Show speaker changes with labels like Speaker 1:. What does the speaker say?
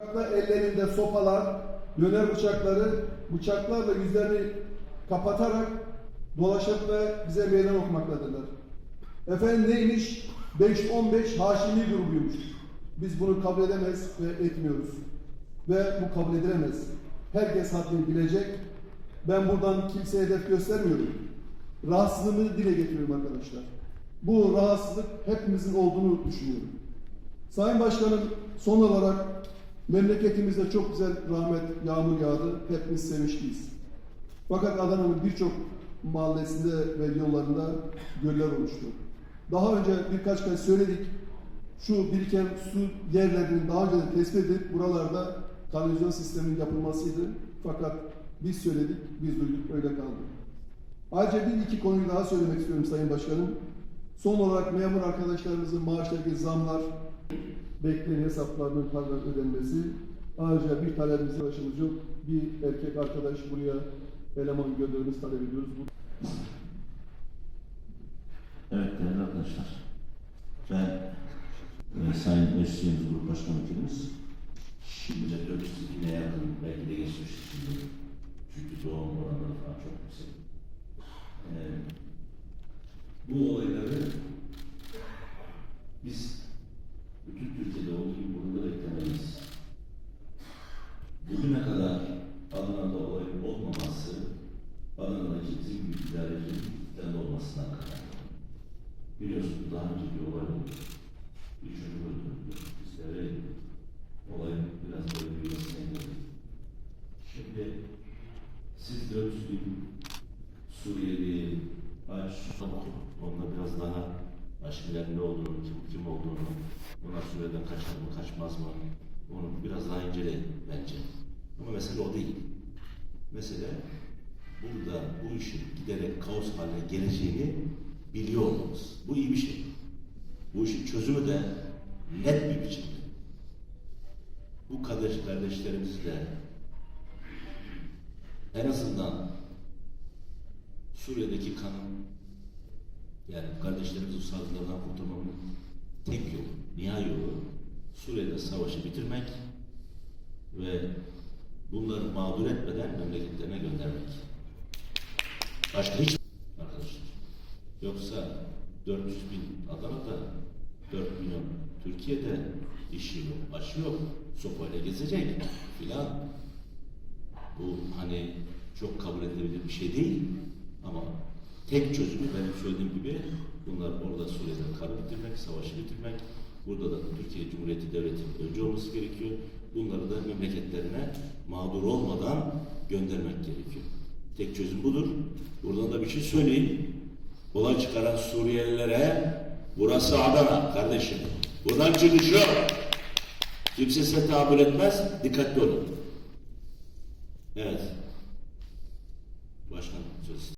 Speaker 1: Sokakta ellerinde sopalar, döner bıçakları, bıçaklarla yüzlerini kapatarak dolaşıp ve bize meydan okumaktadırlar. Efendim neymiş? 5-15 Haşimi grubuymuş. Biz bunu kabul edemez ve etmiyoruz. Ve bu kabul edilemez. Herkes haddini bilecek. Ben buradan kimseye hedef göstermiyorum. Rahatsızlığımı dile getiriyorum arkadaşlar. Bu rahatsızlık hepimizin olduğunu düşünüyorum. Sayın Başkanım son olarak memleketimizde çok güzel rahmet, yağmur yağdı. Hepimiz sevinçliyiz. Fakat Adana'nın birçok mahallesinde ve yollarında göller oluştu. Daha önce birkaç kez söyledik. Şu biriken su yerlerinin daha önce de tespit edip buralarda kanalizasyon sisteminin yapılmasıydı. Fakat biz söyledik, biz duyduk, öyle kaldı. Ayrıca bir iki konuyu daha söylemek istiyorum Sayın Başkanım. Son olarak memur arkadaşlarımızın maaştaki zamlar, bekleyen hesaplarının paralel ödenmesi. Ayrıca bir talebimiz arkadaşımız yok. Bir erkek arkadaş buraya eleman göndermemizi talep ediyoruz.
Speaker 2: Evet değerli arkadaşlar. Ben e, Sayın Özçiğimiz Grup Başkan Vekilimiz şimdi de 400 bine yakın belki de geçmiş şimdi. Çünkü doğum oranları falan çok yüksek. E, bu olayları biz bütün Türkiye'de olduğu gibi burada da eklemeliyiz. Bugüne kadar Adana'da olay olmaması Adana'daki bizim gibi idarecinin iktidar olmasından kaynaklı. Biliyorsunuz daha önce bir olay oldu. Bir çocuk öldürüldü. Biz de öyle olayın biraz böyle büyümesine engelledik. Şimdi siz 400 bin Suriyeli aç, onunla biraz daha aşkiler ne olduğunu, kim, kim olduğunu, bunlar Suriye'den kaçar mı, kaçmaz mı, onu biraz daha inceleyin bence. Ama mesele o değil. Mesele burada bu işin giderek kaos haline geleceğini biliyor olmamız. Bu iyi bir şey. Bu işin çözümü de net bir biçimde. Bu kardeş kardeşlerimizle en azından Suriye'deki kanın yani kardeşlerimizin saldırılardan kurtulmanın tek yolu, nihai yolu Suriye'de savaşı bitirmek ve bunları mağdur etmeden memleketlerine göndermek. Başka hiç arkadaşlar. Yoksa 400 bin Adana'da 4 milyon Türkiye'de işi yok, aşı yok, sopayla gezecek filan. Bu hani çok kabul edilebilir bir şey değil ama tek çözümü benim söylediğim gibi bunlar orada Suriye'de karı bitirmek, savaşı bitirmek. Burada da Türkiye Cumhuriyeti Devleti'nin önce olması gerekiyor. Bunları da memleketlerine mağdur olmadan göndermek gerekiyor. Tek çözüm budur. Buradan da bir şey söyleyin. Olay çıkaran Suriyelilere burası Adana kardeşim. Buradan çıkış yok. Kimse size tahammül etmez. Dikkatli olun. Evet. Başkan söz.